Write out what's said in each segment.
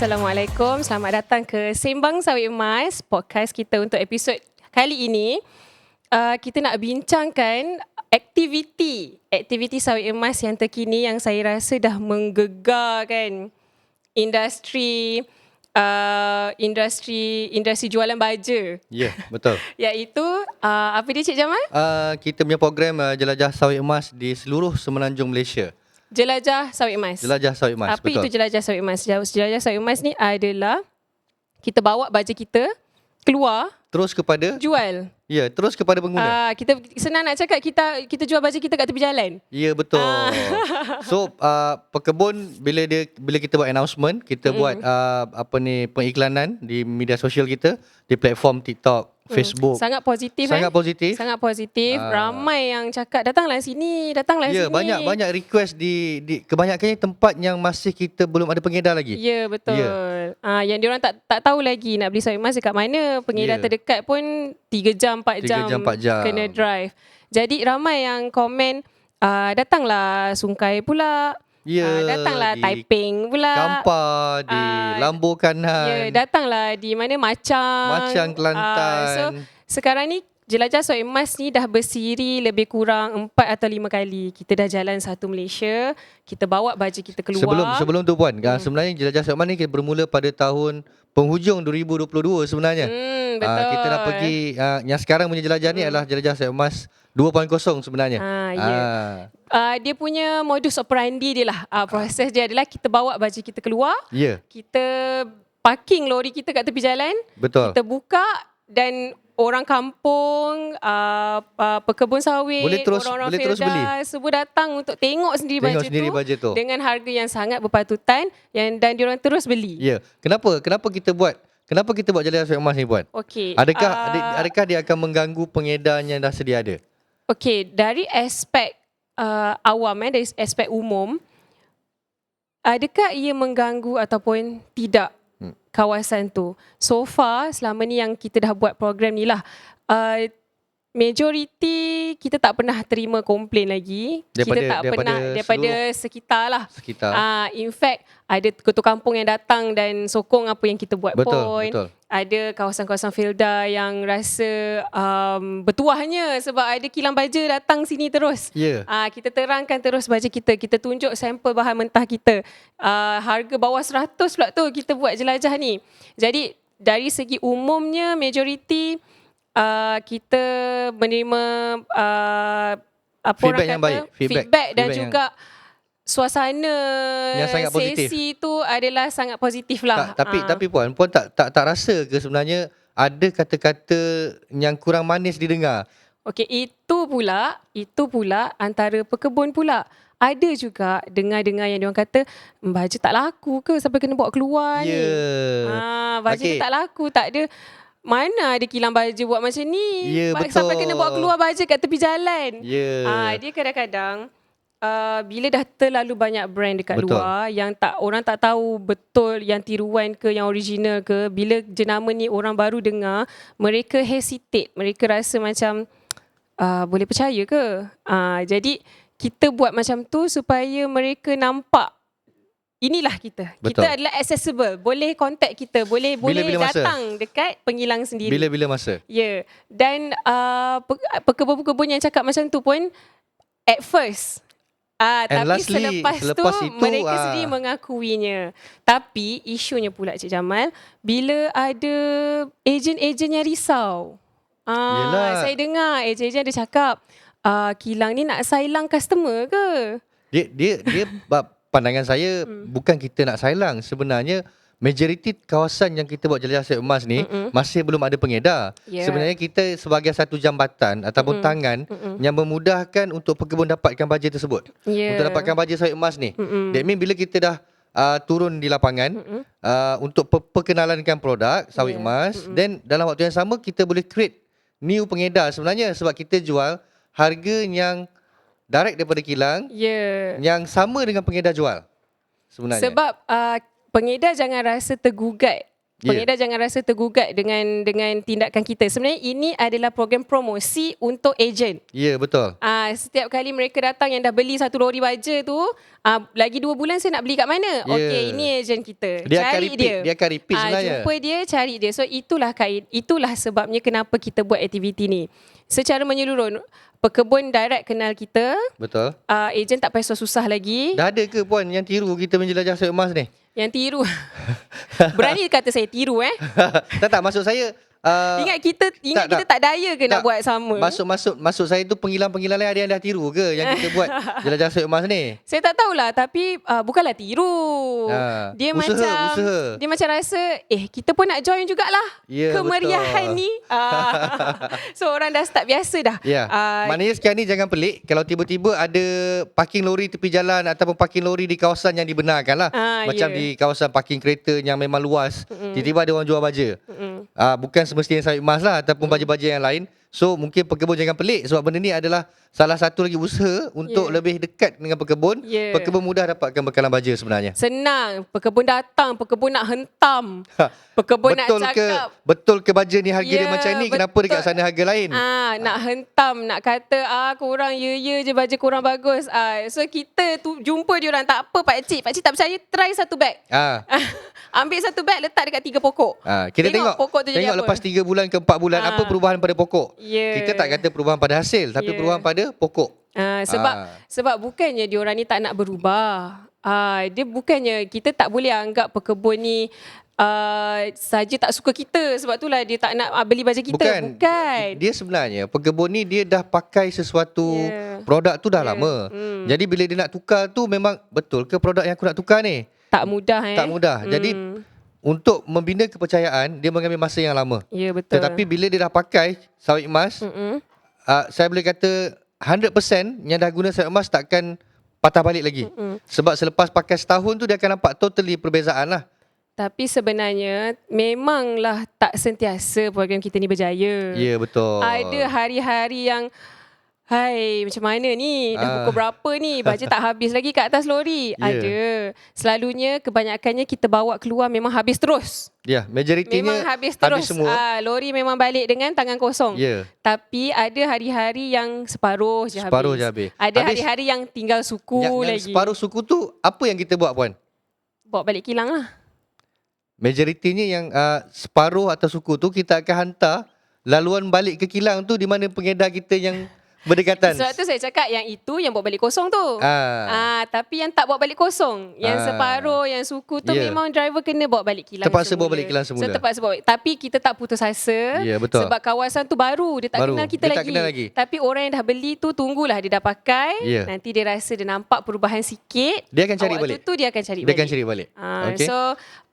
Assalamualaikum Selamat datang ke Sembang Sawit Emas Podcast kita untuk episod kali ini uh, Kita nak bincangkan aktiviti Aktiviti sawit emas yang terkini Yang saya rasa dah menggegarkan Industri uh, Industri Industri jualan baja Ya, yeah, betul. Iaitu uh, Apa dia Cik Jamal? Uh, kita punya program uh, Jelajah Sawit Emas di seluruh semenanjung Malaysia. Jelajah Sawit Emas Jelajah Sawit Emas, Apa betul. itu jelajah sawit emas? Jelajah sawit emas ni adalah kita bawa baja kita keluar Terus kepada jual. ya, terus kepada pengguna. Ah kita senang nak cakap kita kita jual baja kita kat tepi jalan. Ya, betul. Ah. so, uh, pekebun bila dia bila kita buat announcement, kita Mm-mm. buat uh, apa ni pengiklanan di media sosial kita, di platform TikTok, Facebook. Sangat positif Sangat eh. positif. Sangat positif. Ah. Ramai yang cakap datanglah sini, datanglah Ya, sini. banyak banyak request di di kebanyakannya tempat yang masih kita belum ada pengedar lagi. Ya betul. Ya. Ah yang diorang tak tak tahu lagi nak beli sawit emas dekat mana. Pengedar Ya. terdekat pun 3 jam 4 Tiga jam, jam, empat jam. kena drive. Jadi ramai yang komen ah datanglah Sungkai pula. Ya, Ah, datanglah di Taiping pula. Kampar, di Ah, Lambu Kanan. Ya, datanglah di mana Macang. Macang Kelantan. Ah, so sekarang ni Jelajah Sawit Emas ni dah bersiri lebih kurang 4 atau 5 kali. Kita dah jalan satu Malaysia, kita bawa baju kita keluar. Sebelum sebelum tu puan, hmm. sebenarnya Jelajah Sawit Emas ni kita bermula pada tahun penghujung 2022 sebenarnya. Hmm, betul. Ah, kita dah pergi ah, yang sekarang punya jelajah ni adalah Jelajah Sawit Emas 2.0 sebenarnya. Ah, ya. Ah, Uh, dia punya modus operandi dia lah. Uh, proses dia adalah kita bawa baju kita keluar, ya, kita parking lori kita kat tepi jalan, betul. kita buka dan orang kampung, uh, uh, pekebun sawit, Boleh terus- orang-orang boleh terus beli. semua datang untuk tengok sendiri Tengok baju sendiri tu baju tu. dengan harga yang sangat berpatutan yang dan diorang terus beli. Ya. Kenapa? Kenapa kita buat Kenapa kita buat Jelajah Sawit Emas ni puan? Okey. Adakah ah, uh, adakah dia akan mengganggu pengedar yang dah sedia ada? Okey, dari aspek uh, awam eh, dari aspek umum, adakah ia mengganggu ataupun tidak Hmm. kawasan tu? So far, selama ni yang kita dah buat program ni lah, uh, majoriti kita tak pernah terima komplain lagi. kita Daripada- tak daripada pernah daripada sekitar lah. Sekitar. Ah, in fact, ada ketua kampung yang datang dan sokong apa yang kita buat betul, pun betul. Ada kawasan-kawasan Felda yang rasa um, bertuahnya sebab ada kilang baja datang sini terus. Ya. Ah kita terangkan terus baja kita, kita tunjuk sampel bahan mentah kita. Ah harga bawah 100 pula tu kita buat jelajah ni. Jadi dari segi umumnya majoriti uh, kita menerima uh, apa Feedback orang yang kata baik, feedback- feedback dan feedback yang- juga suasana Yang sangat positif. sesi tu adalah sangat positif lah. Tak, tapi Ah. tapi puan, puan tak tak tak rasa ke sebenarnya ada kata-kata yang kurang manis didengar? Okey, itu pula, itu pula antara pekebun pula. Ada juga dengar-dengar yang diorang kata, baju tak laku ke sampai kena bawa keluar Ya. ni. Ah, baju okay. tak laku, tak ada mana ada kilang baju buat macam ni. Ba- Sampai betul. kena bawa keluar baju kat tepi jalan. Ya. Ah, dia kadang-kadang uh, bila dah terlalu banyak brand dekat Betul. luar yang tak orang tak tahu betul yang tiruan ke yang original ke bila jenama ni orang baru dengar mereka hesitate mereka rasa macam uh, boleh percaya ke uh, jadi kita buat macam tu supaya mereka nampak inilah kita Betul. kita adalah accessible boleh contact kita boleh boleh Bila-bila masa. datang dekat pengilang sendiri Bila-bila masa? Ya. Yeah. Dan uh, pe- pekebun-pekebun yang cakap macam tu pun at first Ah, And tapi lastly, selepas, selepas tu itu, mereka ah. sendiri mengakuinya. Tapi isunya pula Cik Jamal bila ada ejen-ejen yang risau. Ah, Yelah. saya dengar ejen-ejen ada cakap ah, kilang ni nak sailang customer ke? Dia dia dia pandangan saya Hmm. bukan kita nak sailang sebenarnya majoriti kawasan yang kita buat jelajah sawit emas ni Mm-mm. masih belum ada pengedar. Ya. Sebenarnya kita sebagai satu jambatan ataupun Mm-mm. tangan Mm-mm. yang memudahkan untuk pekebun dapatkan baja tersebut. Ya. Untuk dapatkan baja sawit emas ni. Mm-mm. That mean bila kita dah uh, turun di lapangan Mm-mm. uh, untuk pe- perkenalankan produk sawit Yeah. emas Mm-mm. then dalam waktu yang sama kita boleh create new pengedar sebenarnya sebab kita jual harga yang direct daripada kilang Ya. yang sama dengan pengedar jual sebenarnya. Sebab uh, pengedar jangan rasa tergugat Ya. Pengedar jangan rasa tergugat dengan dengan tindakan kita. Sebenarnya ini adalah program promosi untuk ejen. Ya, betul. Ah, setiap kali mereka datang yang dah beli satu lori baja tu, ah, lagi dua bulan saya nak beli kat mana? Ya. Okey, ini ejen kita. Dia akan cari repeat, dia. dia akan repeat Ah, sebenarnya. Jumpa dia, cari dia. So itulah kaid, itulah sebabnya kenapa kita buat aktiviti ni. Secara menyeluruh, pekebun direct kenal kita, Betul. uh, ejen tak payah susah lagi. Dah ada ke puan yang tiru kita menjelajah sayur emas ni? Yang tiru. Berani kata saya tiru eh. tak tak maksud saya uh, Ingat kita ingat tak, kita tak daya ke nak tak. buat sama? Maksud maksud maksud saya tu penghilang-penghilang lain ada yang dah tiru ke yang kita buat jelajah sayur emas ni? Saya tak tahulah tapi uh, bukanlah tiru. Ha, Dia usaha, macam usaha. dia macam rasa eh kita pun nak join jugalah Ya, kemeriahan betul. ni. Ah. so orang dah start biasa dah. Ya. Ah, Maknanya sekarang ni jangan pelik kalau tiba-tiba ada parking lori tepi jalan ataupun parking lori di kawasan yang dibenarkan lah. Ah, Macam ya. di kawasan parking kereta yang memang luas. Tiba-tiba ada orang jual baja. Mm-mm. Ah, bukan semestinya sayur emas lah ataupun baja-baja yang lain. So mungkin pekebun jangan pelik sebab benda ni adalah salah satu lagi usaha untuk Ya. lebih dekat dengan pekebun. Ya. Pekebun mudah dapatkan bekalan baja sebenarnya. Senang, pekebun datang, pekebun nak hentam. Pekebun nak betul ke cakap betul ke baja ni harga dia Ya, macam ni kenapa dekat sana harga lain? Ah, nak hentam, nak kata ah korang ya ya je baju korang bagus. Ah, so kita tu jumpa dia orang tak apa pak cik, pak cik tak percaya try satu bag. Ah. Ambil satu bag letak dekat tiga pokok. Ah, kita tengok, pokok tu jadi tengok apa. lepas 3 bulan ke 4 bulan Ah. apa perubahan pada pokok. Ya. Kita tak kata perubahan pada hasil tapi Ya. perubahan pada pokok. Ah, sebab Ah. sebab bukannya dia orang ni tak nak berubah. Ah, dia bukannya kita tak boleh anggap pekebun ni uh, saja tak suka kita sebab itulah dia tak nak ah, beli baju kita. Bukan. Bukan. Dia sebenarnya pekebun ni dia dah pakai sesuatu Ya. produk tu dah Ya. lama. Hmm. Jadi bila dia nak tukar tu memang betul ke produk yang aku nak tukar ni? tak mudah eh. Tak mudah. Jadi Hmm. untuk membina kepercayaan dia mengambil masa yang lama. Ya betul. Tetapi bila dia dah pakai sawit emas, Mm-mm. uh, saya boleh kata 100% yang dah guna sawit emas takkan patah balik lagi. Mm-mm. Sebab selepas pakai setahun tu dia akan nampak totally perbezaan lah. Tapi sebenarnya memanglah tak sentiasa program kita ni berjaya. Ya betul. Ada hari-hari yang Hai, macam mana ni? Dah Ah. pukul berapa ni? Baja tak habis lagi kat atas lori. Ya. Ada. Selalunya kebanyakannya kita bawa keluar memang habis terus. Ya, majoritinya Memang habis terus. semua. Ah, lori memang balik dengan tangan kosong. Ya. Tapi ada hari-hari yang separuh je Separuh habis. je habis. Ada Habis- hari-hari yang tinggal suku Yang, yang lagi. separuh suku tu apa yang kita buat puan? Bawa balik kilang lah. Majoritinya yang uh, separuh atau suku tu kita akan hantar laluan balik ke kilang tu di mana pengedar kita yang berdekatan. Sebab tu saya cakap yang itu yang bawa balik kosong tu. Ah. Ah, tapi yang tak bawa balik kosong, yang Ah. separuh, yang suku tu Ya. memang driver kena bawa balik kilang. Terpaksa semula. bawa balik kilang semula. So terpaksa bawa. balik. Tapi kita tak putus asa. Ya, betul. Sebab kawasan tu baru, dia tak Baru. kenal kita Dia tak lagi. kenal lagi. Tapi orang yang dah beli tu tunggulah dia dah pakai, Ya. nanti dia rasa dia nampak perubahan sikit. Dia akan cari Waktu balik. tu dia akan cari Dia balik. akan cari balik. Ah, Okey. So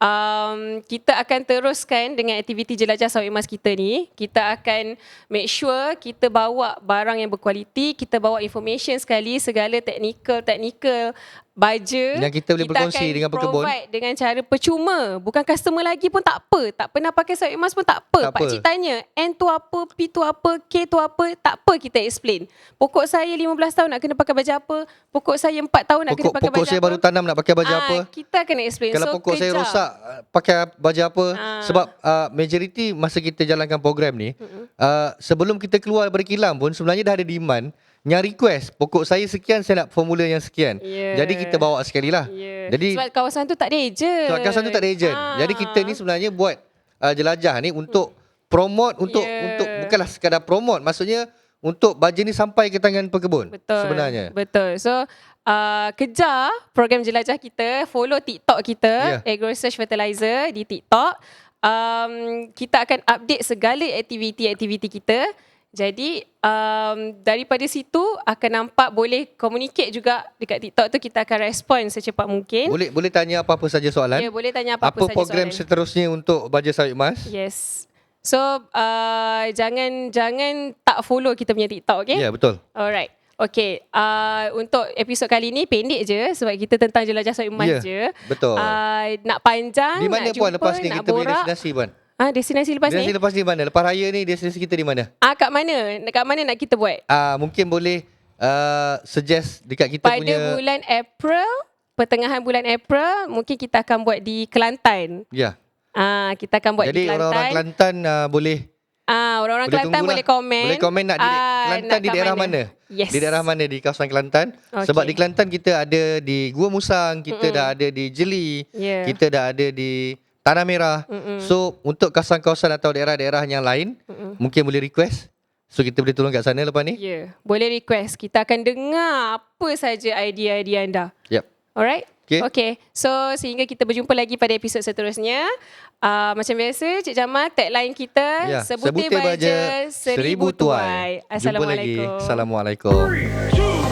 um, kita akan teruskan dengan aktiviti jelajah sawit emas kita ni. Kita akan make sure kita bawa barang yang berkualiti, kita bawa information sekali segala teknikal-teknikal baja. Yang kita boleh berkongsi akan dengan pekebun. provide dengan cara percuma. Bukan customer lagi pun tak apa. Tak pernah pakai sawit emas pun tak apa. Tak Pak apa. Cik tanya, N tu apa, P tu apa, K tu apa, tak apa kita explain. Pokok saya 15 tahun nak kena pakai baju apa, pokok saya 4 tahun nak kena Pokok, pakai pokok baju saya apa. baru tanam nak pakai baju Ah, apa? Kita kena explain. Kalau so, pokok saya kejar. rosak pakai baju apa? Ah. Sebab uh, majoriti masa kita jalankan program ni, uh, sebelum kita keluar daripada kilang pun sebenarnya dah ada demand yang request pokok saya sekian saya nak formula yang sekian. Ya. Jadi kita bawa sekali lah. Ya. Jadi sebab kawasan tu tak ada ejen. sebab kawasan tu tak ada ejen. Ah. Jadi kita ni sebenarnya buat uh, jelajah ni untuk promote untuk Ya. untuk bukanlah sekadar promote maksudnya untuk baja ni sampai ke tangan pekebun Betul. sebenarnya. Betul. So uh, kejar program jelajah kita, follow TikTok kita, Ya. Agro Research Fertilizer di TikTok. Um, kita akan update segala aktiviti-aktiviti kita. Jadi um, daripada situ akan nampak boleh communicate juga dekat TikTok tu kita akan respon secepat mungkin. Boleh boleh tanya apa-apa saja soalan. Ya, boleh tanya apa apa-apa saja program soalan. seterusnya untuk baja sawit emas? Yes. So uh, jangan jangan tak follow kita punya TikTok, okay? Ya, betul. Alright. Okay, uh, untuk episod kali ni pendek je sebab kita tentang jelajah sawit emas Ya, je. betul. Uh, nak panjang, Di mana nak puan jumpa, lepas ni kita punya borak. destinasi puan? Ah, destinasi lepas destinasi ni? lepas ni mana? Lepas raya ni destinasi kita di mana? Ah, kat mana? Kat mana nak kita buat? Ah mungkin boleh uh, suggest dekat kita Pada punya bulan April, pertengahan bulan April, mungkin kita akan buat di Kelantan. Ya. Ah, kita akan buat Jadi di Kelantan. orang-orang Kelantan uh, boleh Ah, orang-orang boleh Kelantan boleh komen. Boleh komen nak di Ah, Kelantan nak di daerah mana? Yes. Di daerah mana di kawasan Kelantan? Okey. Sebab di Kelantan kita ada di Gua Musang, kita Mm-mm. dah ada di Jeli, Yeah. kita dah ada di Tanah Merah. Mm-mm. So untuk kawasan-kawasan atau daerah-daerah yang lain, Mm-mm. mungkin boleh request. So kita boleh tolong kat sana lepas ni. Ya, yeah. boleh request. Kita akan dengar apa saja idea-idea anda. Yep. Alright? Okay. Okay. So, sehingga kita berjumpa lagi pada episod seterusnya. Uh, macam biasa, Cik Jamal, tagline kita, Ya, sebutir, baja, seribu tuai. Jumpa lagi. Assalamualaikum. Assalamualaikum. Three, two,